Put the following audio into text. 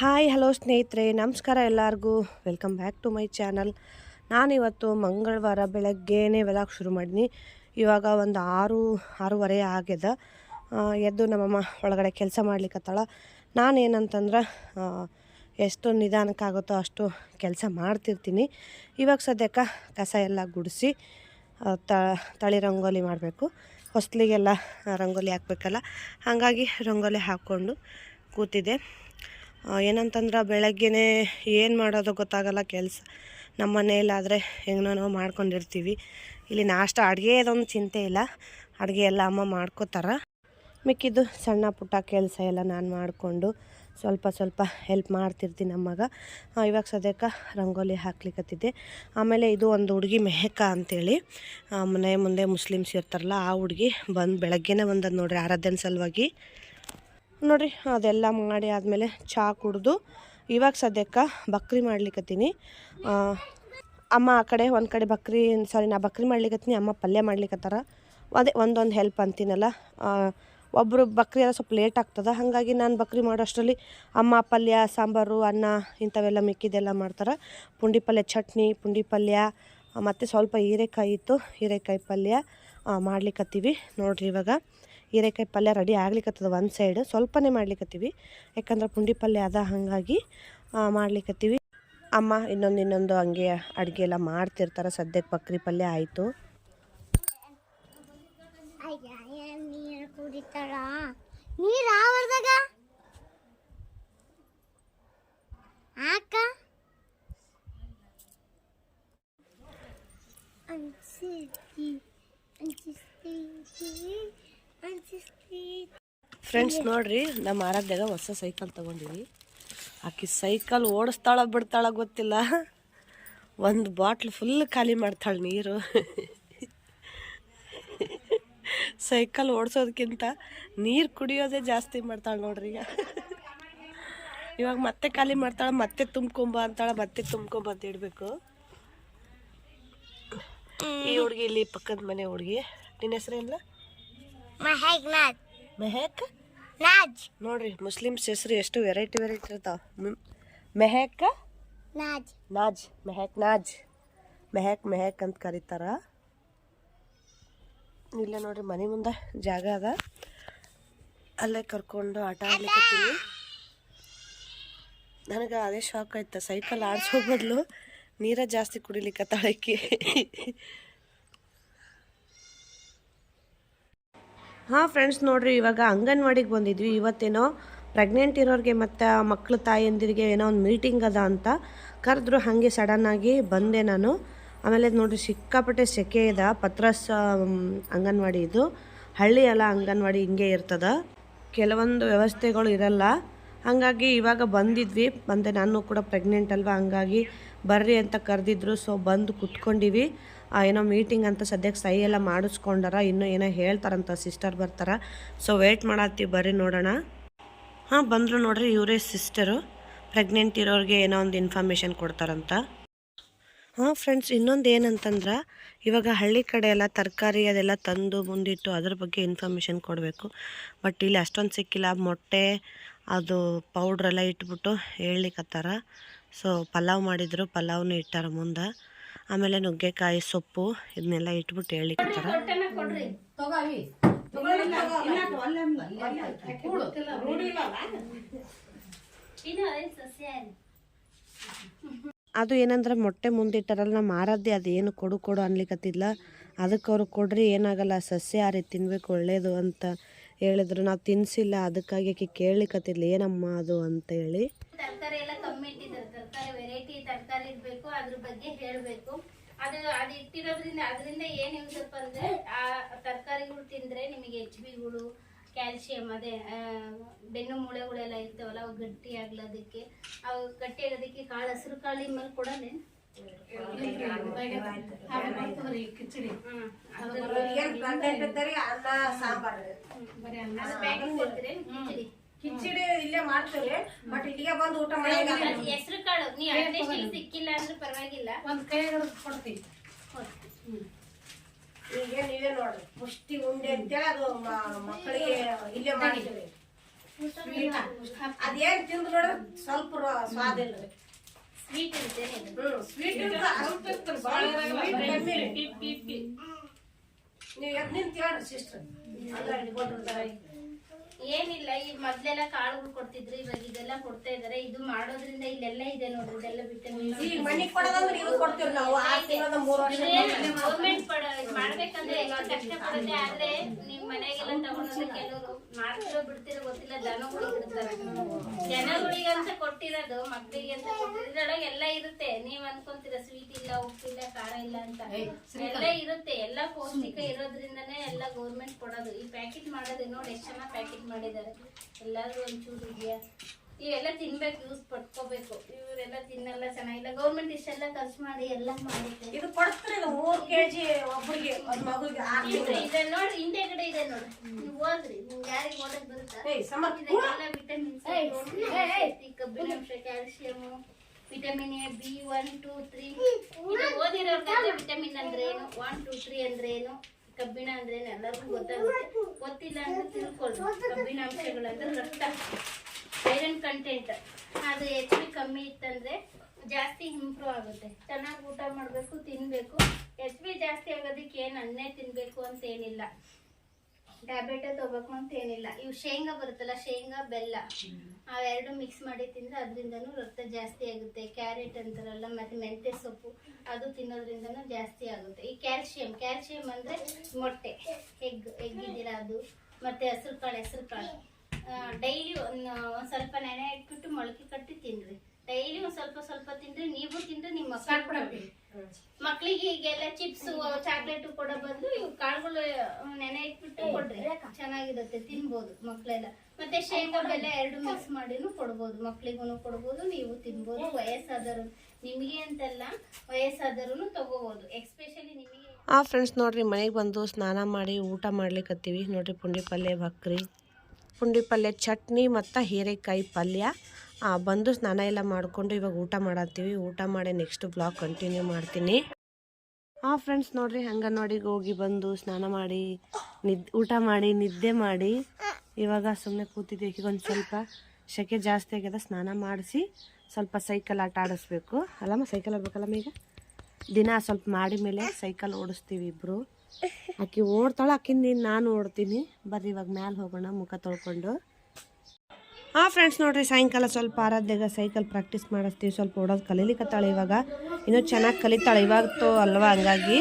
Hi, hello ಸ್ನೇಹಿತರೆ, ನಮಸ್ಕಾರ ಎಲ್ಲರಿಗೂ. Welcome back to my channel ನಾನಿವತ್ತು ಮಂಗಳವಾರ ಬೆಳಗ್ಗೆನೇ ವೆಲಾಗ್ ಶುರು ಮಾಡಿದ್ನಿ. ಇವಾಗ ಒಂದು ಆರು, ಆರೂವರೆ ಆಗ್ಯದ. ಎದ್ದು ನಮ್ಮಮ್ಮ ಒಳಗಡೆ ಕೆಲಸ ಮಾಡ್ಲಿಕ್ಕತ್ತಾಳ ನಾನೇನಂತಂದ್ರೆ ಎಷ್ಟು ನಿಧಾನಕ್ಕಾಗುತ್ತೋ ಅಷ್ಟು ಕೆಲಸ ಮಾಡ್ತಿರ್ತೀನಿ. ಇವಾಗ ಸದ್ಯಕ್ಕೆ ಕಸ ಎಲ್ಲ ಗುಡಿಸಿ ತಳಿ ರಂಗೋಲಿ ಮಾಡಬೇಕು. ಹೊಸ್ಲಿಗೆಲ್ಲ ರಂಗೋಲಿ ಹಾಕ್ಬೇಕಲ್ಲ. ಹಾಗಾಗಿ ರಂಗೋಲಿ ಹಾಕ್ಕೊಂಡು ಕೂತಿದ್ದೆ. ಏನಂತಂದ್ರೆ ಬೆಳಗ್ಗೆನೇ ಏನು ಮಾಡೋದು ಗೊತ್ತಾಗಲ್ಲ, ಕೆಲಸ ನಮ್ಮ ಮನೆಯಲ್ಲಾದರೆ ಹೆಂಗೋ ನಾವು ಮಾಡ್ಕೊಂಡಿರ್ತೀವಿ. ಇಲ್ಲಿ ನಾಷ್ಟ ಅಡುಗೆ ಅದೊಂದು ಚಿಂತೆ ಇಲ್ಲ. ಅಡುಗೆ ಎಲ್ಲ ಅಮ್ಮ ಮಾಡ್ಕೋತಾರ. ಮಿಕ್ಕಿದ್ದು ಸಣ್ಣ ಪುಟ್ಟ ಕೆಲಸ ಎಲ್ಲ ನಾನು ಮಾಡಿಕೊಂಡು ಸ್ವಲ್ಪ ಸ್ವಲ್ಪ ಹೆಲ್ಪ್ ಮಾಡ್ತಿರ್ತೀನಿ ನಮ್ಮಗ. ಇವಾಗ ಸದ್ಯಕ್ಕೆ ರಂಗೋಲಿ ಹಾಕ್ಲಿಕ್ಕತ್ತಿದ್ದೆ ಆಮೇಲೆ ಇದು ಒಂದು ಹುಡುಗಿ ಮೆಹಕ ಅಂತೇಳಿ. ಮನೆ ಮುಂದೆ ಮುಸ್ಲಿಮ್ಸ್ ಇರ್ತಾರಲ್ಲ, ಆ ಹುಡುಗಿ ಬಂದು ಬೆಳಗ್ಗೆನೇ ಬಂದದ್ದು ನೋಡಿರಿ ಆರಾಧನೆ ಸಲುವಾಗಿ. ನೋಡಿರಿ, ಅದೆಲ್ಲ ಮಾಡಿ ಆದಮೇಲೆ ಚಹಾ ಕುಡಿದು ಇವಾಗ ಸದ್ಯಕ್ಕೆ ಬಕ್ರಿ ಮಾಡ್ಲಿಕ್ಕತ್ತೀನಿ ಅಮ್ಮ ಆ ಕಡೆ, ಒಂದು ಕಡೆ ಬಕ್ರಿ ಸಾರಿ ನಾ ಬಕ್ರಿ ಮಾಡ್ಲಿಕ್ಕತ್ತೀನಿ ಅಮ್ಮ ಪಲ್ಯ ಮಾಡ್ಲಿಕ್ಕತ್ತಾರ ಅದೇ ಒಂದೊಂದು ಹೆಲ್ಪ್ ಅಂತೀನಲ್ಲ. ಒಬ್ಬರು ಬಕ್ರಿ ಎಲ್ಲ ಸ್ವಲ್ಪ ಲೇಟ್ ಆಗ್ತದೆ. ಹಾಗಾಗಿ ನಾನು ಬಕ್ರಿ ಮಾಡೋ ಅಷ್ಟರಲ್ಲಿ ಅಮ್ಮ, ಪಲ್ಯ, ಸಾಂಬಾರು, ಅನ್ನ ಇಂಥವೆಲ್ಲ ಮಿಕ್ಕಿದೆಲ್ಲ ಮಾಡ್ತಾರೆ. ಪುಂಡಿ ಪಲ್ಯ, ಚಟ್ನಿ, ಪುಂಡಿ ಪಲ್ಯ ಮತ್ತು ಸ್ವಲ್ಪ ಹೀರೆಕಾಯಿ ಇತ್ತು. ಹೀರೆಕಾಯಿ ಪಲ್ಯ ಮಾಡ್ಲಿಕ್ಕತ್ತೀವಿ ನೋಡ್ರಿ ಇವಾಗ ಹೀರೆಕಾಯಿ ಪಲ್ಯ ರೆಡಿ ಆಗ್ಲಿಕ್ಕತ್ತದ ಒಂದು ಸೈಡ್ ಸ್ವಲ್ಪನೇ ಮಾಡ್ಲಿಕ್ಕತ್ತೀವಿ ಯಾಕಂದ್ರೆ ಪುಂಡಿ ಪಲ್ಯ ಅದ, ಹಾಗಾಗಿ ಮಾಡ್ಲಿಕ್ಕತ್ತೀವಿ ಅಮ್ಮ ಇನ್ನೊಂದು ಇನ್ನೊಂದು ಹಂಗೆ ಅಡುಗೆ ಎಲ್ಲ ಮಾಡ್ತಿರ್ತಾರೆ. ಸದ್ಯಕ್ಕೆ ಬಕ್ರಿ ಪಲ್ಯ ಆಯಿತು? ಕುಡಿತಾಳ ನೀರ ಆವರ್ದಾಗ ಆಕ? ಫ್ರೆಂಡ್ಸ್ ನೋಡ್ರಿ, ನಮ್ಮ ಆರಾಧ್ಯಾಗ ಹೊಸ ಸೈಕಲ್ ತಗೊಂಡಿವಿ. ಆಕಿ ಸೈಕಲ್ ಓಡಿಸ್ತಾಳ ಬಿಡ್ತಾಳ ಗೊತ್ತಿಲ್ಲ. ಒಂದು ಬಾಟ್ಲ್ ಫುಲ್ ಖಾಲಿ ಮಾಡ್ತಾಳೆ ನೀರು. ಸೈಕಲ್ ಓಡಿಸೋದಕ್ಕಿಂತ ನೀರು ಕುಡಿಯೋದೇ ಜಾಸ್ತಿ ಮಾಡ್ತಾಳೆ ನೋಡ್ರಿ ಈಗ. ಇವಾಗ ಮತ್ತೆ ಖಾಲಿ ಮಾಡ್ತಾಳೆ ಮತ್ತೆ ತುಂಬ್ಕೊಂಬ ಅಂತಾಳೆ ಮತ್ತೆ ತುಂಬ್ಕೊಂಬ ಅಂತ ಇಡಬೇಕು ಈ ಹುಡುಗಿ ಇಲ್ಲಿ ಪಕ್ಕದ ಮನೆ ಹುಡುಗಿ. ನಿನ್ನ ಹೆಸರೇನಿಲ್ಲ ಮೆಹಕ್ ನಾಜ್. ನೋಡ್ರಿ ಮುಸ್ಲಿಮ್ಸ್ ಹೆಸರು ಎಷ್ಟು ವೆರೈಟಿ ವೆರೈಟಿ ಇರ್ತಾವ. ಮೆಹಕ್? ನಾಜ್. ನಾಜ್ ಮೆಹಕ್ ನಾಜ್. ಮೆಹಕ್ ಮೆಹಕ್ ಅಂತ ಕರೀತಾರ. ಇಲ್ಲೇ ನೋಡ್ರಿ ಮನೆ ಮುಂದೆ ಜಾಗ ಅದ. ಅಲ್ಲೇ ಕರ್ಕೊಂಡು ಆಟ ಆಡ್ಲಿಕ್ಕೆ ನನಗೆ ಅದೇ ಶಾಕ್ ಆಯ್ತು ಸೈಕಲ್ ಆಡ್ಸೋ ಬದಲು ನೀರ ಜಾಸ್ತಿ ಕುಡಿಲಿಕ್ಕೆ ತಳಕ್ಕೆ. ಹಾಂ ಫ್ರೆಂಡ್ಸ್ ನೋಡ್ರಿ ಇವಾಗ ಅಂಗನವಾಡಿಗೆ ಬಂದಿದ್ವಿ. ಇವತ್ತೇನೋ ಪ್ರೆಗ್ನೆಂಟ್ ಇರೋರಿಗೆ ಮತ್ತು ಮಕ್ಕಳು ತಾಯಿಯಂದಿರಿಗೆ ಏನೋ ಒಂದು ಮೀಟಿಂಗ್ ಅದ ಅಂತ. ಕರೆದ್ರು ಹಾಗೆ ಸಡನ್ನಾಗಿ ಬಂದೆ ನಾನು. ಆಮೇಲೆ ನೋಡಿರಿ ಸಿಕ್ಕಾಪಟ್ಟೆ ಸೆಕೆ ಇದೆ, ಪತ್ರಸ್ ಅಂಗನವಾಡಿ ಇದು. ಹಳ್ಳಿ ಎಲ್ಲ ಅಂಗನವಾಡಿ ಹಿಂಗೆ ಇರ್ತದೆ. ಕೆಲವೊಂದು ವ್ಯವಸ್ಥೆಗಳು ಇರಲ್ಲ. ಹಾಗಾಗಿ ಇವಾಗ ಬಂದಿದ್ವಿ. ಮತ್ತು ನಾನು ಕೂಡ ಪ್ರೆಗ್ನೆಂಟ್ ಅಲ್ವಾ? ಹಂಗಾಗಿ ಬರ್ರಿ ಅಂತ ಕರೆದಿದ್ರು. ಸೊ ಬಂದು ಕುತ್ಕೊಂಡಿವಿ. ಏನೋ ಮೀಟಿಂಗ್ ಅಂತ ಸದ್ಯಕ್ಕೆ ಸೈ ಎಲ್ಲ ಮಾಡಿಸ್ಕೊಂಡಾರ. ಇನ್ನೂ ಏನೋ ಹೇಳ್ತಾರಂತ ಸಿಸ್ಟರ್ ಬರ್ತಾರ. ಸೊ ವೇಟ್ ಮಾಡತ್ತೀವಿ. ಬರ್ರಿ ನೋಡೋಣ. ಹಾಂ, ಬಂದರು ನೋಡ್ರಿ ಇವರೇ ಸಿಸ್ಟರು ಪ್ರೆಗ್ನೆಂಟ್ ಇರೋರಿಗೆ ಏನೋ ಒಂದು ಇನ್ಫಾರ್ಮೇಷನ್ ಕೊಡ್ತಾರಂತ. ಹಾಂ ಫ್ರೆಂಡ್ಸ್ ಇನ್ನೊಂದು ಏನಂತಂದ್ರೆ ಇವಾಗ ಹಳ್ಳಿ ಕಡೆ ಎಲ್ಲ ತರಕಾರಿ ಅದೆಲ್ಲ ತಂದು ಮುಂದಿಟ್ಟು ಅದ್ರ ಬಗ್ಗೆ ಇನ್ಫಾರ್ಮೇಷನ್ ಕೊಡಬೇಕು ಬಟ್ ಇಲ್ಲಿ ಅಷ್ಟೊಂದು ಸಿಕ್ಕಿಲ್ಲ ಮೊಟ್ಟೆ ಅದು ಪೌಡ್ರೆಲ್ಲ ಇಟ್ಬಿಟ್ಟು ಹೇಳಲಿಕ್ಕತ್ತಾರ ಸೊ ಪಲಾವ್ ಮಾಡಿದ್ರು ಪಲಾವ್ನು ಇಟ್ಟಾರ ಮುಂದೆ ಆಮೇಲೆ ನುಗ್ಗೆಕಾಯಿ ಸೊಪ್ಪು ಇದನ್ನೆಲ್ಲ ಇಟ್ಬಿಟ್ಟು ಹೇಳ್ಲಿಕ್ಕತ್ತಾರ ಅದು ಏನಂದ್ರೆ ಮೊಟ್ಟೆ ಮುಂದಿಟ್ಟಾರಲ್ಲ ನಮ್ಮ ಆರಾಧ್ಯ ಅದು ಏನು ಕೊಡು ಕೊಡು ಅನ್ಲಿಕ್ಕತ್ತಿದ್ಲ ಅದಕ್ಕೆ ಅವರು ಕೊಡ್ರಿ, ಏನಾಗಲ್ಲ ಸಸ್ಯಾಹಾರಿ ತಿನ್ಬೇಕು, ಒಳ್ಳೇದು ಅಂತ ಹೇಳಿದ್ರು. ನಾವು ತಿನ್ಸಿಲ್ಲ, ಅದಕ್ಕಾಗಿ ಆಕೆ ಕೇಳಲಿಕ್ಕತ್ತಿಲ್ಲ ಏನಮ್ಮ ಅದು ಅಂತ ಹೇಳಿ. ತರಕಾರಿ ಎಲ್ಲ ಕಮ್ಮಿ ತರಕಾರಿ ವೆರೈಟಿ ತರಕಾರಿ ಇರ್ಬೇಕು ಅದ್ರ ಬಗ್ಗೆ ಹೇಳ್ಬೇಕು. ಅದು ಅದು ಇಟ್ಟಿರೋದ್ರಿಂದ, ಅದರಿಂದ ಏನ್ ಯೂಸಪ್ಪ ಅಂದ್ರೆ, ಆ ತರಕಾರಿಗಳು ತಿಂದ್ರೆ ನಿಮಗೆ ಎಚ್ ಬಿಗಳು ಕ್ಯಾಲ್ಸಿಯಂ ಅದೇ ಬೆನ್ನು ಮೂಳೆಗಳೆಲ್ಲ ಇರ್ತಾವಲ್ಲ ಅವು ಗಟ್ಟಿ ಆಗ್ಲೋದಕ್ಕೆ ಅವು ಗಟ್ಟಿ ಆಗೋದಕ್ಕೆ ಕಾಳು ಹಸಿರು ಕಾಳಿನ ಮೇಲೆ ಕೊಡೋದೆ ಕಿಚಡಿ ಇಲ್ಲೇ ಮಾಡ್ತೇವೆ ಬಟ್ ಇಲ್ಲಿಗೆ ಬಂದು ಊಟ ಹೆಸರು ಕಾಳು ನೀವು ಸಿಕ್ಕಿಲ್ಲ ಅಂದ್ರೆ ಪರವಾಗಿಲ್ಲ ಒಂದ್ ಕೈ ಕೊಡ್ತೀವಿ ಈಗ ನೀವೇ ನೋಡ್ರಿ ಪುಷ್ಟಿ ಉಂಡೆ ಅಂತೇಳಿ ಅದು ಮಕ್ಕಳಿಗೆ ಇಲ್ಲೇ ಮಾಡಿದ್ರಿ ಅದೇನ್ ತಿಂದ್ ನೋಡ್ರಿ ಸ್ವಲ್ಪ ಸ್ವಾದ ಇಲ್ರಿ ಸ್ವೀಟ್. ಹ್ಮ್ ಸ್ವೀಟ್ ನೀವು ಎದ್ ನಿಂತ ಹೇಳ್ರಿ ಸಿಸ್ಟರ್ ಅಲ್ಲ ಇಟ್ಕೊಂಡಿರ್ತಾರೆ ಏನಿಲ್ಲ ಈ ಮೊದ್ಲೆಲ್ಲ ಕಾಳುಗಳು ಕೊಡ್ತಿದ್ರು ಇವಾಗ ಇದೆಲ್ಲ ಕೊಡ್ತಾ ಇದಾರೆ. ಇದು ಮಾಡೋದ್ರಿಂದ ಇಲ್ಲೆಲ್ಲ ಇದೆ ನೋಡ್ರಿ ಇದೆಲ್ಲ ವಿಟಮಿನ್ ಈಗ ವರ್ಷ ಗೌರ್ಮೆಂಟ್ ಮಾಡ್ಬೇಕಂದ್ರೆ ಕಷ್ಟ ಪಡುತ್ತೆ ಆದ್ರೆ ನಿಮ್ ಮನೆಗೆಲ್ಲ ತಗೊಂಡ್ರೆ ಕೆಲವರು ಮಾಡ್ತಿರೋ ಬಿಡ್ತಿರೋ ಗೊತ್ತಿಲ್ಲ ದನಗಳು ಇರ್ತಾರೆ ಜನಗಳಿಗಂತ ಕೊಟ್ಟಿರೋದು ಮಕ್ಕಳಿಗೆ ಅಂತ ಕೊಟ್ಟಿದ್ರೊಳಗೆ ಎಲ್ಲ ಇರುತ್ತೆ. ನೀವ್ ಅನ್ಕೊಂತೀರ ಸ್ವೀಟ್ ಇಲ್ಲ ಉಪ್ಪಿಲ್ಲ ಖಾರ ಇಲ್ಲ ಅಂತ. ಎಲ್ಲ ಇರುತ್ತೆ. ಎಲ್ಲ ಪೌಷ್ಟಿಕ ಇರೋದ್ರಿಂದನೇ ಎಲ್ಲ ಗೌರ್ಮೆಂಟ್ ಕೊಡೋದು. ಈ ಪ್ಯಾಕೆಟ್ ಮಾಡೋದು ನೋಡಿ ಎಷ್ಟು ಚೆನ್ನಾಗಿ ಪ್ಯಾಕೆಟ್ ಮಾಡಿದ್ದಾರೆ. ಎಲ್ಲಾದ್ರೂ ಒಂಚೂರು ಇದೆಯಾ? ಇವೆಲ್ಲ ತಿನ್ಬೇಕು ಯೂಸ್ ಪಡ್ಕೋಬೇಕು ಇವರೆಲ್ಲ ತಿನ್ನಲ್ಲ ಚೆನ್ನಾಗಿಲ್ಲ ಗೌರ್ಮೆಂಟ್ ಇಷ್ಟೆಲ್ಲ ಖರ್ಚು ಮಾಡಿ ಎಲ್ಲ ಮಾಡುತ್ತೆ ಇದು ಕೊಡ್ತಾರೆ ಮೂರ್ ಕೆಜಿ ಒಬ್ಬರಿಗೆ ಒಂದ್ ಮಗುಗೆ ಇದೆ ನೋಡಿ ಹಿಂದೆ ಕಡೆ ಇದೆ ನೋಡಿ. ನೀವು ಓದ್ರಿ ನಿಮ್ಗೆ ಯಾರಿಗೆ ಓದಕ್ ಬರುತ್ತಾ? ವಿಟಮಿನ್ಸ್ ಕಬ್ಬಿಣಾಂಶ calcium vitamin A B one two three ಇದು ಓದಿರೋರ್ಗಾದ್ರೆ ವಿಟಮಿನ್ ಅಂದ್ರೆ ಏನು? ಒನ್ ಟೂ ತ್ರೀ ಅಂದ್ರೆ ಏನು? ಕಬ್ಬಿಣ ಅಂದ್ರೆ ಏನು? ಎಲ್ಲರಿಗೂ ಗೊತ್ತಾಗುತ್ತೆ. ಗೊತ್ತಿಲ್ಲ ಅಂದ್ರೆ ತಿಳ್ಕೊಳ್ರಿ ಕಬ್ಬಿಣಾಂಶಗಳಂದ್ರೆ ರಕ್ತ. ಐರನ್ ಕಂಟೆಂಟ್ ಅದು ಎಚ್ ಬಿ ಕಮ್ಮಿ ಇತ್ತಂದ್ರೆ ಜಾಸ್ತಿ ಇಂಪ್ರೂವ್ ಆಗುತ್ತೆ. ಚೆನ್ನಾಗಿ ಊಟ ಮಾಡಬೇಕು ತಿನ್ಬೇಕು. ಎಚ್ ಬಿ ಜಾಸ್ತಿ ಆಗೋದಕ್ಕೆ ಏನು ಅನ್ನೇ ತಿನ್ಬೇಕು ಅಂತ ಏನಿಲ್ಲ. ಟ್ಯಾಬ್ಲೆಟ್ ತಗೋಬೇಕು ಅಂತ ಏನಿಲ್ಲ. ಇವು ಶೇಂಗಾ ಬರುತ್ತಲ್ಲ, ಶೇಂಗಾ, ಬೆಲ್ಲ. ಅವೆರಡು ಮಿಕ್ಸ್ ಮಾಡಿ ತಿಂದ್ರೆ ಅದರಿಂದನು ರಕ್ತ ಜಾಸ್ತಿ ಆಗುತ್ತೆ. ಕ್ಯಾರೆಟ್ ಅಂತಾರಲ್ಲ, ಮತ್ತೆ ಮೆಂತ್ಯ ಸೊಪ್ಪು, ಅದು ತಿನ್ನೋದ್ರಿಂದನೂ ಜಾಸ್ತಿ ಆಗುತ್ತೆ. ಈ ಕ್ಯಾಲ್ಸಿಯಂ ಕ್ಯಾಲ್ಸಿಯಂ ಅಂದ್ರೆ ಮೊಟ್ಟೆ. ಎಗ್ ಎಗ್ ಅದು. ಮತ್ತೆ ಹೆಸರು ಕಾಳು ಹೆಸರು ಕಾಳು. ಡೈಲಿ ಒಂದು, ಒಂದ್ ಸ್ವಲ್ಪ ನೆನೆ ಇಟ್ಬಿಟ್ಟು ಮೊಳಕೆ ಕಟ್ಟಿ ತಿನ್ರಿ. ಡೈಲಿ ಒಂದ್ ಸ್ವಲ್ಪ ಸ್ವಲ್ಪ ತಿಂದ್ರೆ ನೀವು ತಿಂದ್ರೆ ನಿಮ್ಮ ಮಕ್ಕಳು ಮಕ್ಳಿಗೆ ಈಗೆಲ್ಲ ಚಿಪ್ಸ್ ಚಾಕ್ಲೇಟ್ ಕೊಡೋ ಬಂದು ಇವು ಕಾಳುಗಳು ನೆನೆ ಇಟ್ಬಿಟ್ಟು ಕೊಡ್ರಿ. ಚೆನ್ನಾಗಿರುತ್ತೆ ತಿನ್ಬೋದು ಮಕ್ಳೆಲ್ಲ. ಮತ್ತೆ ಶೇಂಗಾ ಬೆಲ್ಲ ಎರಡು ಮಿಕ್ಸ್ ಮಾಡಿನೂ ಕೊಡ್ಬೋದು. ಮಕ್ಳಿಗೂ ಕೊಡ್ಬೋದು ನೀವು ತಿನ್ಬೋದು. ವಯಸ್ಸಾದರು ನಿಮಗೆ ಅಂತೆಲ್ಲ ವಯಸ್ಸಾದರೂ ತಗೋಬಹುದು ಎಕ್ಸ್ಪೆಷಲಿ ನಿಮಗೆ. ಆ ಫ್ರೆಂಡ್ಸ್ ನೋಡ್ರಿ ಮನೆಗೆ ಬಂದು ಸ್ನಾನ ಮಾಡಿ ಊಟ ಮಾಡ್ಲಿಕ್ಕತ್ತೀವಿ ನೋಡ್ರಿ ಪುಂಡಿ ಪಲ್ಯ ಬಕ್ರಿ. ಪುಂಡಿ ಪಲ್ಯ ಚಟ್ನಿ ಮತ್ತು ಹೀರೆಕಾಯಿ ಪಲ್ಯ. ಬಂದು ಸ್ನಾನ ಎಲ್ಲ ಮಾಡಿಕೊಂಡು ಇವಾಗ ಊಟ ಮಾಡತ್ತೀವಿ. ಊಟ ಮಾಡಿ ನೆಕ್ಸ್ಟ್ ಬ್ಲಾಗ್ ಕಂಟಿನ್ಯೂ ಮಾಡ್ತೀನಿ. ಆ ಫ್ರೆಂಡ್ಸ್ ನೋಡ್ರಿ ನೋಡಿ ಹೋಗಿ ಬಂದು ಸ್ನಾನ ಮಾಡಿ, ನಿದ್, ಊಟ ಮಾಡಿ, ನಿದ್ದೆ ಮಾಡಿ, ಇವಾಗ ಸುಮ್ಮನೆ ಕೂತಿದ್ದೀವಿ ಒಂದು ಸ್ವಲ್ಪ ಸೆಕೆ ಜಾಸ್ತಿ ಆಗ್ಯದ, ಸ್ನಾನ ಮಾಡಿಸಿ ಸ್ವಲ್ಪ ಸೈಕಲ್ ಆಟ ಆಡಿಸ್ಬೇಕು. ಅಲ್ಲಮ್ಮ ಸೈಕಲ್ ಆಡ್ಬೇಕಲ್ಲಮ್ಮ ಈಗ? ದಿನ ಸ್ವಲ್ಪ ಮಾಡಿ ಮೇಲೆ ಸೈಕಲ್ ಓಡಿಸ್ತೀವಿ ಇಬ್ರು. ಆಕಿ ಓಡ್ತಾಳ ಆಕಿಂದ ನಾನು ಓಡ್ತೀನಿ. ಬರ್ರಿ, ಇವಾಗ ಮ್ಯಾಲೆ ಹೋಗೋಣ, ಮುಖ ತೊಳ್ಕೊಂಡು. ಹಾಂ ಫ್ರೆಂಡ್ಸ್ ನೋಡ್ರಿ, ಸಾಯಂಕಾಲ ಸ್ವಲ್ಪ ಆರಾಧ್ಯಾಗ ಸೈಕಲ್ ಪ್ರಾಕ್ಟೀಸ್ ಮಾಡಿಸ್ತೀವಿ, ಸ್ವಲ್ಪ ಓಡೋದು ಕಲೀಲಿಕ್ಕತ್ತಾಳೆ ಇವಾಗ. ಇನ್ನೂ ಚೆನ್ನಾಗಿ ಕಲಿತಾಳೆ, ಇವಾಗ ಅಲ್ವಾ, ಹಂಗಾಗಿ.